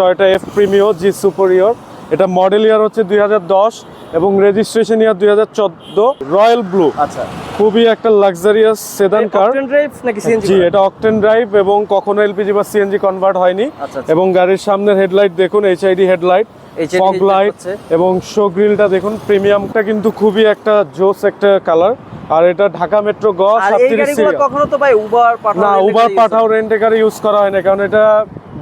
Toyota F Premio G superior এটা model year হচ্ছে দুই হাজার দশ এবং রেজিস্ট্রেশন ইয়ার দুই রয়্যাল ব্লু আচ্ছা। খুবই একটা লাক্সারিয়াস সেদান কার জি এটা অকটেন ড্রাইভ এবং কখনো এলপিজি বা সিএনজি কনভার্ট হয়নি। আচ্ছা, আচ্ছা। এবং গাড়ির সামনের হেডলাইট দেখুন এইচআইডি হেডলাইট ফগ লাইট এবং শো গ্রিলটা দেখুন প্রিমিয়ামটা কিন্তু খুবই একটা জোস একটা কালার আর এটা ঢাকা মেট্রো গ আর এই সাতত্রিশ কখনো তো ভাই উবার না উবার পাঠাও রেন্টে গাড়ি ইউজ করা হয় না কারণ এটা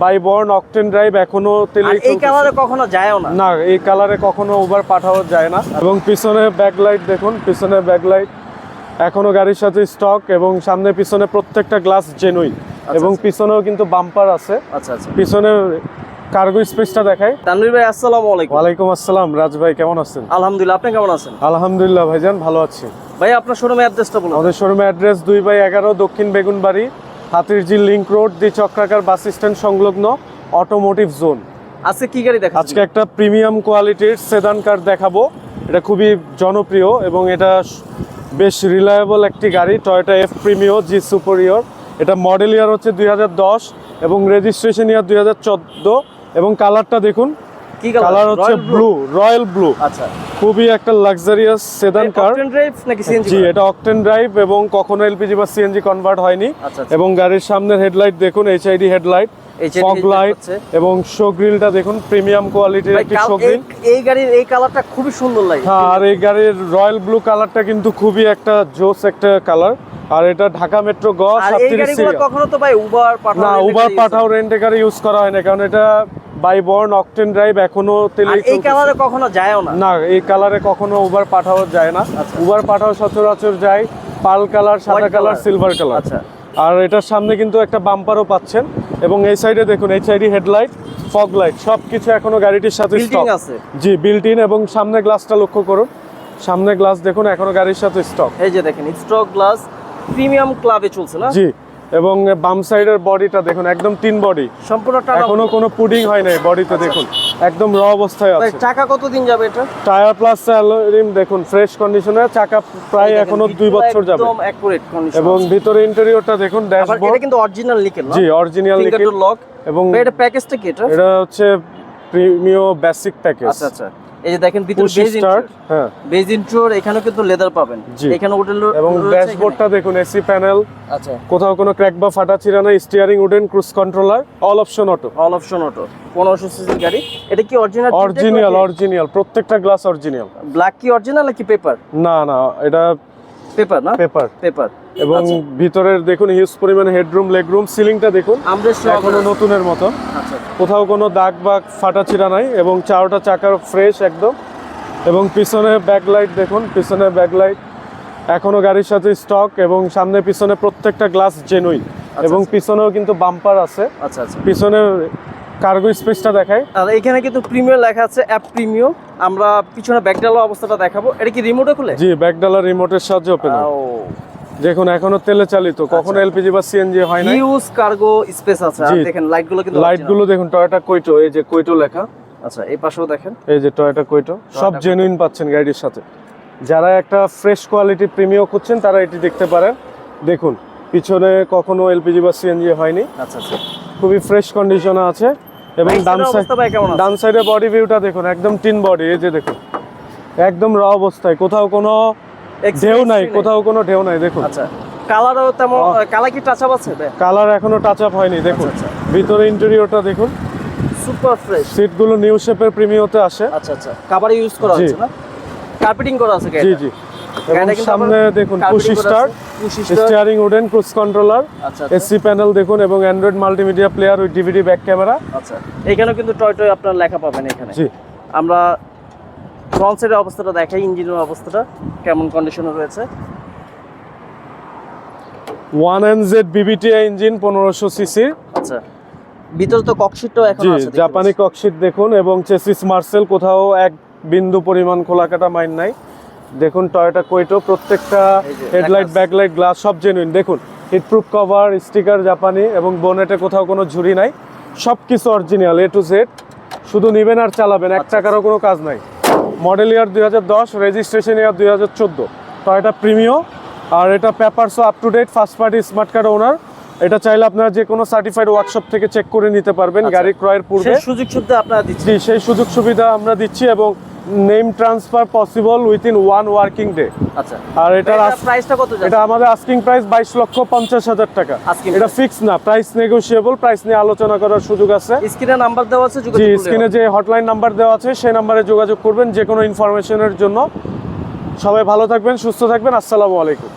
বাই বর্ন অকটেন ড্রাইভ এখনও তেলেই এই। কালারে কখনো যায়ও না? না এই কালারে কখনো উবার পাঠাও যায় না। এবং পিছনে ব্যাকলাইট দেখুন পিছনে ব্যাকলাইট এখনও গাড়ির সাথে স্টক এবং সামনে পিছনে প্রত্যেকটা গ্লাস জেনুইন এবং আচ্ছা। পিছনেও কিন্তু বাম্পার আছে। আচ্ছা আচ্ছা। পিছনে কার্গো স্পেসটা দেখাই। তানভীর ভাই আসসালামু আলাইকুম। ওয়ালাইকুম আসসালাম। রাজ ভাই কেমন আছেন? আলহামদুলিল্লাহ আপনি কেমন আছেন? আলহামদুলিল্লাহ ভাইজান ভালো আছি। ভাই আপনার শোরুমে অ্যাড্রেসটা বলুন। আমাদের শোরুমে অ্যাড্রেস দুই বাই এগারো দক্ষিণ বেগুনবাড়ি। হাতিরঝিল লিংক রোড দি চক্রাকার বাস স্ট্যান্ড সংলগ্ন অটোমোটিভ জোন আজকে কি গাড়ি দেখাচ্ছেন? আজকে একটা প্রিমিয়াম কোয়ালিটির সেদান কার দেখাবো। এটা খুবই জনপ্রিয় এবং এটা বেশ রিলায়েবল একটি গাড়ি Toyota F Premio G superior এটা মডেল ইয়ার হচ্ছে দুই হাজার দশ এবং রেজিস্ট্রেশন ইয়ার দুই হাজার চোদ্দ। এবং কালারটা দেখুন কি কালার হচ্ছে ব্লু রয়্যাল ব্লু আচ্ছা। খুবই একটা luxurious sedan car octane drive নাকি সিএনজি জি এটা অকটেন ড্রাইভ এবং কখনো এলপিজি বা সিএনজি কনভার্ট হয়নি। আচ্ছা, আচ্ছা। এবং গাড়ির সামনের হেডলাইট দেখুন এইচআইডি হেডলাইট ফগ লাইট এবং শো গ্রিলটা দেখুন প্রিমিয়াম কোয়ালিটির একটি শো গ্রিল এই গাড়ির এই কালারটা খুবই সুন্দর লাগে। হ্যাঁ আর এই গাড়ির রয়্যাল ব্লু কালারটা কিন্তু খুবই একটা জোস একটা কালার আর এটা ঢাকা মেট্রো গ আর এই গাড়িগুলো কখনো তো ভাই উবার পাঠাও না উবার পাঠাও রেন্ট গাড়ি ইউজ করা হয় না কারণ এটা বাই বর্ন অকটেন ড্রাইভ এখনও তেলেই এই। কালারে কখনো যায়ও না? না এই কালারে কখনো উবার পাঠাও যায় না। আচ্ছা। উবার পাঠাও সচরাচর যায় পাল কালার সাদা কালার সিলভার কালার আচ্ছা। আর এটার সামনে কিন্তু একটা বাম্পারও পাচ্ছেন। এবং এই সাইডে দেখুন এইচআইডি হেডলাইট ফগ লাইট সব কিছু এখনও গাড়িটির সাথে স্টক আছে। জি বিল্ট ইন এবং সামনে গ্লাসটা লক্ষ্য করুন। সামনে গ্লাস দেখুন এখনও গাড়ির সাথে স্টক এই যে দেখেন স্ট্রক গ্লাস প্রিমিয়াম ক্লাবে চলছে না? জি। এবং বাম সাইডের বডিটা দেখুন একদম তিন বডি। সম্পূর্ণ এখনও কোনো পুডিং হয় নাই বডিতে আচ্ছা। দেখুন একদম র অবস্থায় আছে। টাকা কতদিন যাবে এটা? টায়ার প্লাস রিম দেখুন ফ্রেশ কন্ডিশনে চাকা প্রায় এখনও দুই বছর যাবে। একদম accurate condition এবং ভিতরে ইন্টেরিয়রটা দেখুন ড্যাশবোর্ড এটা কিন্তু অরিজিনাল নিকেল না? জি অরিজিনাল টু লক এবং এটা প্যাকেজটা কি এটা? এটা হচ্ছে প্রিমিও বেসিক প্যাকেজ আচ্ছা আচ্ছা। এই যে দেখেন ভিতরে বেজ হ্যাঁ। বেজ ইন্ট্রোর এখানেও কিন্তু লেদার পাবেন। এখানে উডেন এবং ড্যাশবোর্ডটা দেখুন এসি প্যানেল আচ্ছা। কোথাও কোনো ক্র্যাক বা ফাটা ছিঁড়া নাই steering wooden cruise controller all option auto all option auto পনেরোশো সিসি গাড়ি। এটা কি অরিজিনাল অরিজিনাল অরিজিনাল প্রত্যেকটা গ্লাস অরিজিনাল ব্ল্যাক কি অরিজিনাল নাকি পেপার না না এটা পেপার না? পেপার পেপার এবং আচ্ছা। ভিতরের দেখুন হিউজ পরিমাণে হেডরুম লেগরুম সিলিংটা দেখুন। এখনও নতুনের মতো। আচ্ছা কোথাও কোনো দাগ বা ফাটা ছিঁড়া নাই এবং চারোটা চাকার ফ্রেশ একদম। এবং পিছনে ব্যাকলাইট দেখুন পিছনে ব্যাকলাইট এখনও গাড়ির সাথে স্টক এবং সামনে পিছনে প্রত্যেকটা গ্লাস জেনুইন এবং আচ্ছা। পিছনেও কিন্তু বাম্পার আছে। আচ্ছা আচ্ছা। পিছনে কার্গো স্পেসটা দেখায় আর এখানে কিন্তু প্রিমিয়ার লেখা আছে অ্যাপ প্রিমিয়াম আমরা পিছনে ব্যাকডালা অবস্থাটা দেখাবো। এটা কি রিমোটে খুলে? জি ব্যাকডালার রিমোটের সাহায্যে ওপেন হয়। দেখুন এখনও তেলে চালিত। কখনো আচ্ছা। এলপিজি বা সিএনজি হয় না হিউজ কার্গো স্পেস আছে। আর দেখেন লাইটগুলো কিন্তু লাইটগুলো দেখুন টয়োটা কোইটো এই যে কোইটো লেখা। আচ্ছা এই পাশেও দেখেন। এই যে টয়োটা কোইটো সব জেনুইন পাচ্ছেন গাড়ির সাথে। যারা একটা ফ্রেশ কোয়ালিটি প্রিমিয়াম খুঁজছেন তারা এটি দেখতে পারেন। দেখুন পিছনে কখনো এলপিজি বা সিএনজি হয়নি। আচ্ছা আচ্ছা। খুবই ফ্রেশ কন্ডিশনে আছে। এবং ডান সাইড কেমন ডান সাইডে বডি ভিউটা দেখুন একদম টিন বডি এই যে দেখুন। একদম র অবস্থায় কোথাও কোনো ঢেউ নাই কোথাও কোনো ঢেউ নাই দেখুন। আচ্ছা কালারও তেমন কালার কি টাচ আপ আছে কালার এখনও টাচ আপ হয়নি দেখুন। আচ্ছা, ভিতরে ইন্টেরিয়রটা দেখুন। সুপার ফ্রেশ সিটগুলো নিউ শেপের প্রিমিয়তে আসে। আচ্ছা আচ্ছা। কাভার ইউজ করা। হচ্ছে না? কার্পেটিং করা আছে জি জি। সামনে দেখুন push start steering wooden cruise controller panel দেখুন এবং Android multimedia player with DVD back camera আচ্ছা এখানেও কিন্তু টয় টয় আপনার লেখা পাবেন এখানে। জি। আমরা ফ্রন্ট সাইডের অবস্থাটা দেখাই ইঞ্জিনের অবস্থাটা কেমন কন্ডিশনে রয়েছে। One N Z VVTI engine পনেরোশো সিসির আচ্ছা ভিতরে তো ককশিটটাও এখন আছে জাপানি। ককশিট দেখুন এবং চেসিস মার্সেল কোথাও এক বিন্দু পরিমাণ খোলাকাটা মাইন নাই। দেখুন টয়োটা কোইটো প্রত্যেকটা হেডলাইট ব্যাকলাইট গ্লাস সব জেনুইন দেখুন হিটপ্রুফ কভার স্টিকার জাপানি এবং বোনেটে কোথাও কোনো ঝুরি নাই। সব কিছু অরিজিনাল এ টু জেড শুধু নেবেন আর চালাবেন এক আচ্ছা, টাকারও কোনো কাজ নাই। মডেল ইয়ার দুই হাজার দশ রেজিস্ট্রেশন ইয়ার দুই হাজার চোদ্দ। টয়োটা প্রিমিও আর এটা পেপারসও up to date first party smart card owner এটা চাইলে আপনারা যে কোনো সার্টিফাইড ওয়ার্কশপ থেকে চেক করে নিতে পারবেন আচ্ছা। গাড়ি ক্রয়ের পূর্বে। সুযোগ সুবিধা আপনারা দিচ্ছেন। জি সেই সুযোগ সুবিধা আমরা দিচ্ছি এবং name transfer possible within one working day. আচ্ছা। আর এটার প্রাইসটা কত এটা আমাদের আস্কিং প্রাইস বাইশ লক্ষ পঞ্চাশ হাজার টাকা। এটা ফিক্স না প্রাইস নেগোসিয়েবল প্রাইস নিয়ে আলোচনা করার সুযোগ আছে। স্ক্রিনে নাম্বার দেওয়া আছে জি স্ক্রিনে যে হটলাইন নাম্বার দেওয়া আছে সেই নাম্বারে যোগাযোগ করবেন যে কোনো ইনফরমেশনের জন্য। সবাই ভালো থাকবেন সুস্থ থাকবেন আসসালামু আলাইকুম।